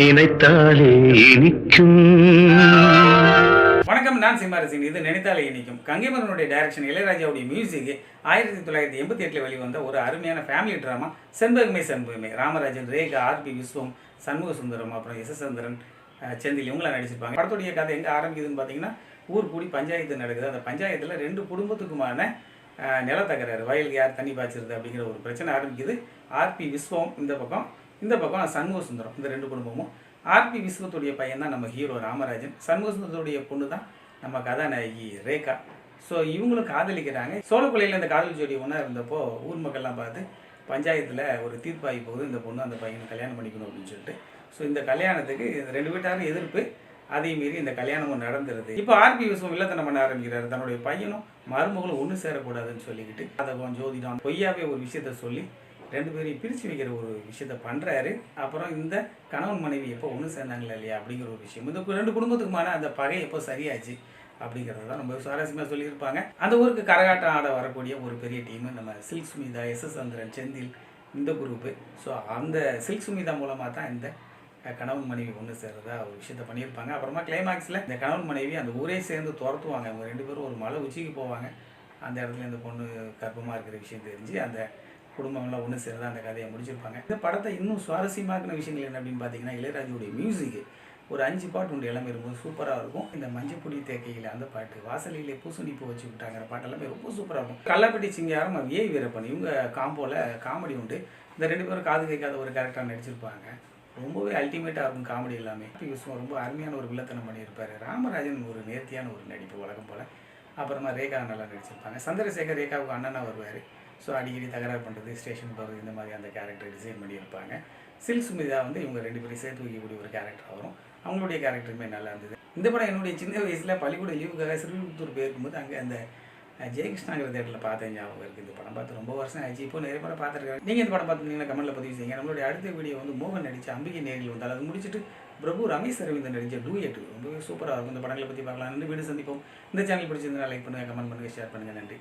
நினைத்தாலே இனிக்கும். வணக்கம் நான் சிம்மாரசின் இது நினைத்தாலே இனிக்கும். கங்கைமரனுடைய டைரக்ஷன் இளையராஜாவுடைய மியூசிக் ஆயிரத்தி தொள்ளாயிரத்தி எண்பத்தி எட்டில் வெளிவந்த ஒரு அருமையான family drama Shenbagame Shenbagame. Ramarajan Rekha RP Viswam Shanmuga Sundaram அப்புறம் எஸ் சந்திரன் செந்தில் இவங்களாம் நடிச்சிருப்பாங்க. படத்துடைய கதை எங்கே ஆரம்பிக்குதுன்னு பார்த்தீங்கன்னா ஊர் கூடி பஞ்சாயத்து நடக்குது. அந்த பஞ்சாயத்தில் ரெண்டு குடும்பத்துக்குமான நிலத்தகராறு வயலுக்கு யார் தண்ணி பாய்ச்சிருது அப்படிங்கிற ஒரு பிரச்சனை ஆரம்பிக்குது. ஆர்பி விஸ்வம் இந்த பக்கம் இந்த பக்கம் சண்முக சுந்தரம் இந்த ரெண்டு குடும்பமும் ஆர்பி விஸ்வத்துடைய பையன் தான் நம்ம ஹீரோ ராமராஜன். சண்முக சுந்தரத்துடைய பொண்ணு தான் நம்ம கதாநாயகி ரேகா. ஸோ இவங்களும் காதலிக்கிறாங்க. சோழக்குலையில் இந்த காதல் ஜோடி ஒன்றா இருந்தப்போ ஊர் மக்கள்லாம் பார்த்து பஞ்சாயத்தில் ஒரு தீர்ப்பாகி போகுது. இந்த பொண்ணு அந்த பையனை கல்யாணம் பண்ணிக்கணும் அப்படின்னு சொல்லிட்டு. ஸோ இந்த கல்யாணத்துக்கு ரெண்டு வீட்டாரும் எதிர்ப்பு. அதே மீறி இந்த கல்யாணமும் நடந்துருது. இப்போ ஆர்பி விஸ்வம் இல்லத்தனம் பண்ண ஆரம்பிக்கிறாரு. தன்னுடைய பையனும் மருமகளும் ஒன்று சேரக்கூடாதுன்னு சொல்லிக்கிட்டு அதை கொஞ்சம் ஜோதிடம் பொய்யாவே ஒரு விஷயத்த சொல்லி ரெண்டு பேரையும் பிரித்து வைக்கிற ஒரு விஷயத்த பண்ணுறாரு அப்புறம் இந்த கணவன் மனைவி எப்போ ஒன்று சேர்ந்தாங்களா இல்லையா அப்படிங்கிற ஒரு விஷயம். இந்த கு- ரெண்டு குடும்பத்துக்குமான அந்த பகை எப்போ சரியாச்சு அப்படிங்கிறத தான் ரொம்ப சுவாரஸ்யமாக சொல்லியிருப்பாங்க. அந்த ஊருக்கு கரகாட்டம் ஆட வரக்கூடிய ஒரு பெரிய டீமு நம்ம சில்க் சுமிதா எஸ். எஸ். சந்திரன் செந்தில் இந்த குரூப்பு ஸோ அந்த சில்க் சுமிதா மூலமாக தான் இந்த கணவன் மனைவி ஒன்று சேர்றதா ஒரு விஷயத்த பண்ணியிருப்பாங்க. அப்புறமா கிளைமேக்ஸில் இந்த கணவன் மனைவி அந்த ஊரே சேர்ந்து துரத்துவாங்க. அவங்க ரெண்டு பேரும் ஒரு மலை உச்சிக்கு போவாங்க. அந்த இடத்துல இந்த பொண்ணு கர்ப்பமாக இருக்கிற விஷயம் தெரிஞ்சு அந்த குடும்பம்லாம் ஒன்று சேர்ந்து அந்த கதையை முடிச்சிருப்பாங்க. இந்த படத்தை இன்னும் சுவாரஸ்யமாக்கின விஷயங்கள் என்ன அப்படின்னு பார்த்தீங்கன்னா இளையராஜுடைய மியூசிக் ஒரு அஞ்சு பாட்டு உண்டு எல்லாமே ரொம்ப சூப்பராக இருக்கும். இந்த மஞ்சப்புடி தேக்கையில் அந்த பாட்டு வாசலிலே பூசணி பூ வச்சு விட்டாங்கிற பாட்டு எல்லாமே ரொம்ப சூப்பராக இருக்கும். கள்ளப்பட்டி சிங்காரம் ஏ வீரப்பன் இவங்க காம்போல காமெடி உண்டு. இந்த ரெண்டு பேரும் காது கேட்காத ஒரு கேரக்டர் நடிச்சிருப்பாங்க. ரொம்பவே அல்டிமேட்டாக இருக்கும் காமெடி எல்லாமே. விஸ்வம் ரொம்ப அருமையான ஒரு வில்லத்தனம் பண்ணியிருப்பார். ராமராஜன் ஒரு நேர்த்தியான ஒரு நடிப்பு வழக்கம் போல். அப்புறமா ரேகா நல்லா நடிச்சிருப்பாங்க. சந்திரசேகர் ரேகாவுக்கு அண்ணனா வருவார். ஸோ அடிக்கடி தகராறு பண்ணுறது ஸ்டேஷன் போகிறது இந்த மாதிரி அந்த கேரக்டர் டிசைன் பண்ணியிருப்பாங்க. சில் சுமிதா வந்து இவங்க ரெண்டு பேரும் சேர்த்து வைக்கக்கூடிய ஒரு கேரக்டர் வரும் அவங்களுடைய கேரக்டருமே நல்லா இருந்தது. இந்த படம் என்னுடைய சின்ன வயசில் பள்ளிக்கூட லீவுக்காக சிறுவிழுத்தூர் போயிருக்கும்போது அங்கே அந்த ஜெயகிருஷ்ணாங்கிற தேட்டரில் பார்த்தேன் ஞாபகம் இருக்குது இந்த படம் பார்த்து ரொம்ப வருஷம் ஆச்சு இப்போ நிறைய படம் பார்த்துருக்காங்க நீங்கள் இந்த படம் பார்த்துருந்தீங்கன்னா கமெண்ட்டில் பதிவு செய்யுங்க. நம்மளுடைய அடுத்த வீடியோ வந்து மோகன் நடித்த அம்பிகை நேரில் வந்தால் அது முடிச்சுட்டு பிரபு ரமேஷ் அரவிந்தன் நடித்த டூயட் ரொம்பவே சூப்பராக இருக்கும். இந்த படங்களை பற்றி பார்க்கலாம் வீடு சந்திப்போம். இந்த சேனல் பிடிச்சிருந்தா லைக் பண்ணுங்கள் கமெண்ட் பண்ணுங்கள் ஷேர் பண்ணுங்கள் நன்றி.